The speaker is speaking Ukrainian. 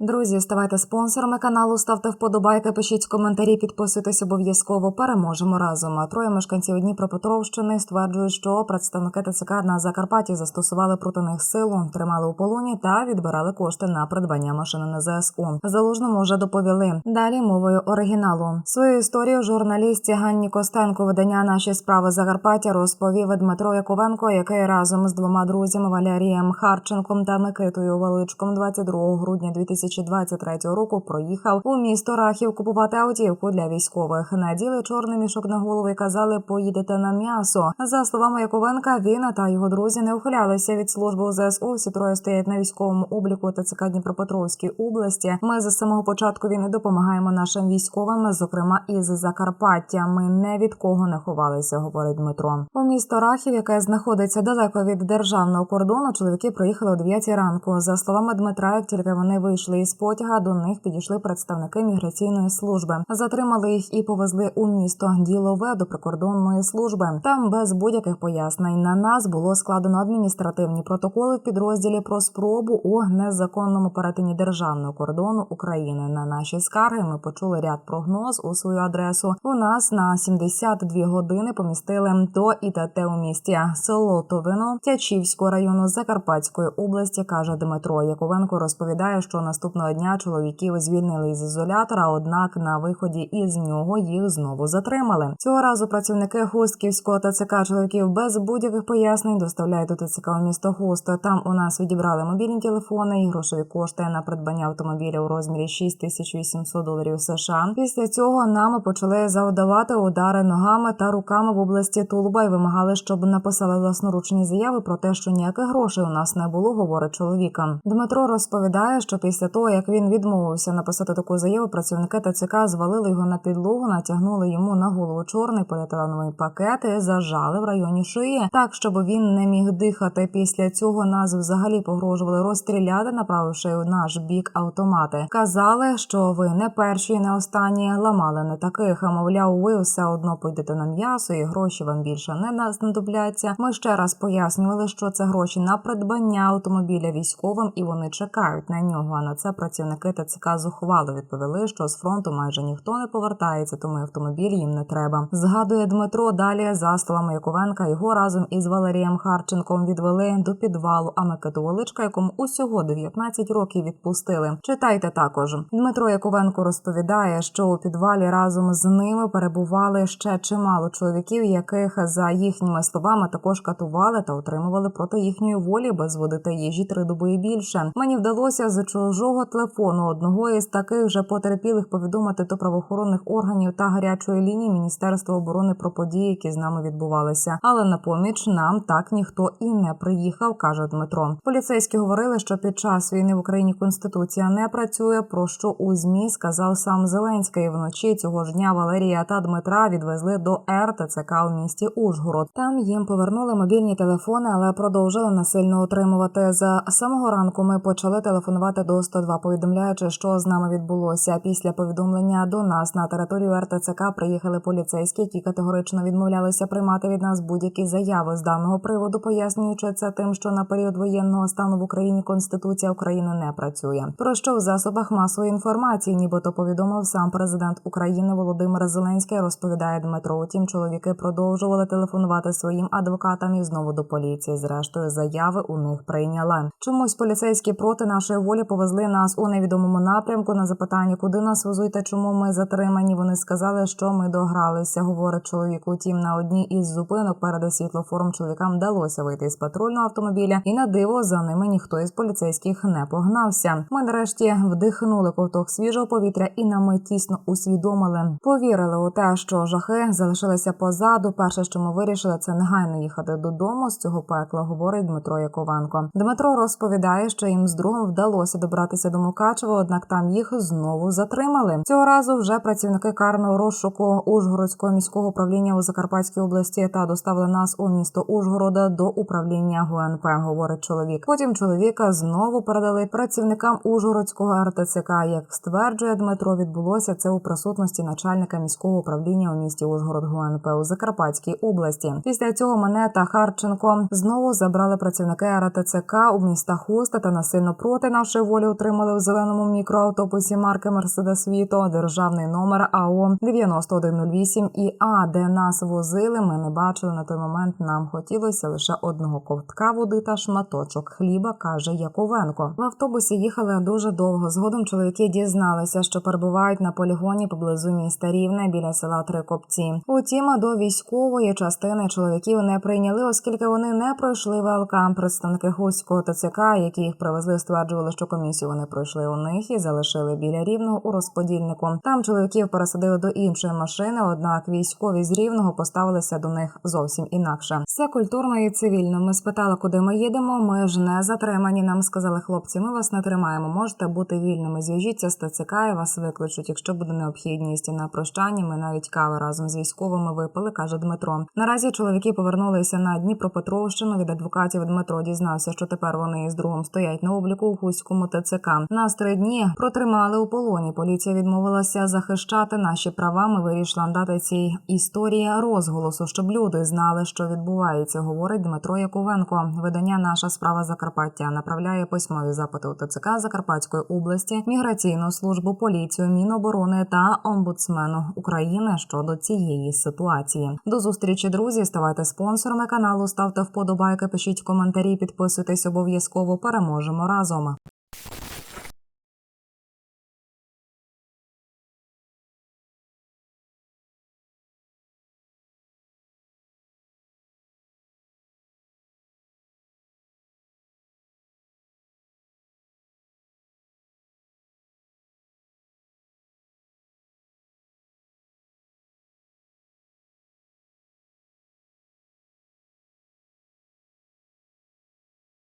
Друзі, ставайте спонсорами каналу, ставте вподобайки, пишіть коментарі, підписуйтесь обов'язково. Переможемо разом. А Троє мешканців Дніпропетровщини стверджують, що представники ТЦК на Закарпатті застосували проти них силу, тримали у полоні та відбирали кошти на придбання машини на ЗСУ. Залужному вже доповіли. Далі мовою оригіналу. Свою історію журналістці Ганні Костенко видання наші справи Закарпаття розповів Дмитро Яковенко, який разом з двома друзями Валерієм Харченком та Микитою Величком 22 грудня 2023 року проїхав у місто Рахів купувати автівку для військових. Наділи чорний мішок на голову і казали, поїдете на м'ясо. За словами Яковенка, він та його друзі не ухилялися від служби у ЗСУ. Всі троє стоять на військовому обліку ТЦК Дніпропетровській області. Ми з самого початку війни допомагаємо нашим військовим, зокрема із Закарпаття. Ми не від кого не ховалися, говорить Дмитро. У місто Рахів, яке знаходиться далеко від державного кордону, чоловіки приїхали о 9 ранку. За словами Дмитра, як тільки вони вийшли із потяга, до них підійшли представники міграційної служби. Затримали їх і повезли у місто ділове до прикордонної служби. Там без будь-яких пояснень на нас було складено адміністративні протоколи в підрозділі про спробу у незаконному перетині державного кордону України. На наші скарги ми почули ряд прогноз у свою адресу. У нас на 72 години помістили то і те у місті село Товино Тячівського району Закарпатської області, каже Дмитро Яковенко. Розповідає, що наступного дня чоловіків звільнили із ізолятора однак на виході із нього їх знову затримали. Цього разу працівники Хустківського ТЦК чоловіків без будь-яких пояснень доставляють до ТЦК у місто Хуст. Там у нас відібрали мобільні телефони і грошові кошти на придбання автомобіля у розмірі 6800 доларів США. Після цього нам почали завдавати удари ногами та руками в області тулуба і вимагали, щоб написали власноручні заяви про те, що ніяких грошей у нас не було, говорить чоловіка. Дмитро розповідає, що після того, як він відмовився написати таку заяву, працівники ТЦК звалили його на підлогу, натягнули йому на голову чорний поліетиленовий пакет зажали в районі шиї, так щоб він не міг дихати. Після цього нас взагалі погрожували розстріляти, направивши в наш бік автомати. Казали, що ви не перші, не останні ламали не таких. Мовляв, ви все одно пойдете на м'ясо, і гроші вам більше не знадобляться. Ми ще раз пояснювали, що це гроші на придбання автомобіля військовим, і вони чекають на нього. А на це працівники ТЦК зухвало відповіли, що з фронту майже ніхто не повертається, тому автомобіль їм не треба. Згадує Дмитро. Далі за словами Яковенка, його разом із Валерієм Харченком відвели до підвалу. А Микиту Величка, якому усього 19 років відпустили. Читайте також. Дмитро Яковенко розповідає, що у підвалі разом з ними перебували ще чимало чоловіків, яких за їхніми словами також катували та отримували проти їхньої волі без води та їжі три доби і більше. Мені вдалося з чужого телефону одного із таких же потерпілих повідомити до правоохоронних органів та гарячої лінії Міністерства оборони про події, які з нами відбувалися. Але на поміч нам так ніхто і не приїхав, каже Дмитро. Поліцейські говорили, що під час війни в Україні конституція не працює. Про що у змі сказав сам Зеленський. Вночі цього ж дня Валерія та Дмитра відвезли до РТЦК у місті Ужгород. Там їм повернули мобільні телефони, але продовжили насильно утримувати. За самого ранку ми почали телефонувати до 102, повідомляючи, що з нами відбулося. Після повідомлення до нас на територію РТЦК приїхали поліцейські, які категорично відмовлялися приймати від нас будь-які заяви з даного приводу, пояснюючи це тим, що на період воєнного стану в Україні Конституція України не працює. Про що в засобах масової інформації, нібито повідомив сам президент України Володимир Зеленський, розповідає Дмитро. Утім, чоловіки продовжували телефонувати своїм адвокатам і знову до поліції. Зрештою, заяви у них прийняла. Чомусь поліцейські проти нашої волі повезли нас у невідомому напрямку. На запитання, куди нас везуть та чому ми затримані. Вони сказали, що ми догралися. Говорить чоловік. Утім, на одній із зупинок перед світлофором чоловікам вдалося вийти з патрульного автомобіля, і на диво за ними ніхто із поліцейських не погнався. Ми нарешті вдихнули ковток свіжого повітря і на мить тісно усвідомили. Повірили у те, що жахи залишилися позаду. Перше, що ми вирішили, це негайно їхати додому з цього пекла, говорить Дмитро Яковенко. Дмитро розповідає, що їм з другом вдалося добратися до Мукачева, однак там їх знову затримали. Цього разу вже працівники карного розшуку Ужгородського міського управління у Закарпатській області та доставили нас у місто Ужгорода до управління ГУНП, говорить чоловік. Потім чоловіка знову передали працівникам Ужгородського РТЦК. Як стверджує Дмитро, відбулося це у присутності начальника міського управління у місті Ужгород ГУНП у Закарпатській області. Після цього мене та Харченко знову забрали працівники РТЦК у міста Хуста та насильно проти нашої волі утримали затримали в зеленому мікроавтобусі марки Мерседес Віто, державний номер АО 9108 і А, де нас возили. Ми не бачили на той момент. Нам хотілося лише одного ковтка води та шматочок хліба, каже Яковенко. В автобусі їхали дуже довго. Згодом чоловіки дізналися, що перебувають на полігоні поблизу міста Рівне біля села Трикопці. Утім, до військової частини чоловіків не прийняли, оскільки вони не пройшли ВЛК. Представники Хуського ТЦК, які їх привезли, стверджували, що комісію вони пройшли у них і залишили біля рівного у розподільнику. Там чоловіків пересадили до іншої машини. Однак військові з рівного поставилися до них зовсім інакше. Все культурно і цивільно. Ми спитали, куди ми їдемо. Ми ж не затримані. Нам сказали хлопці. Ми вас не тримаємо. Можете бути вільними. Зв'яжіться з ТЦК і вас викличуть, якщо буде необхідність. На прощання ми навіть кави разом з військовими випили, каже Дмитро. Наразі чоловіки повернулися на Дніпропетровщину. Від адвокатів Дмитро дізнався, що тепер вони із другом стоять на обліку у Хуському ТЦК. Нас три дні протримали у полоні. Поліція відмовилася захищати наші права. Ми вирішили надати цій історії розголосу, щоб люди знали, що відбувається. Говорить Дмитро Яковенко. Видання наша справа Закарпаття направляє письмові запити у ТЦК Закарпатської області, міграційну службу, поліцію, міноборони та омбудсмену України щодо цієї ситуації. До зустрічі, друзі. Ставайте спонсорами каналу, ставте вподобайки, пишіть коментарі, підписуйтесь обов'язково. Переможемо разом.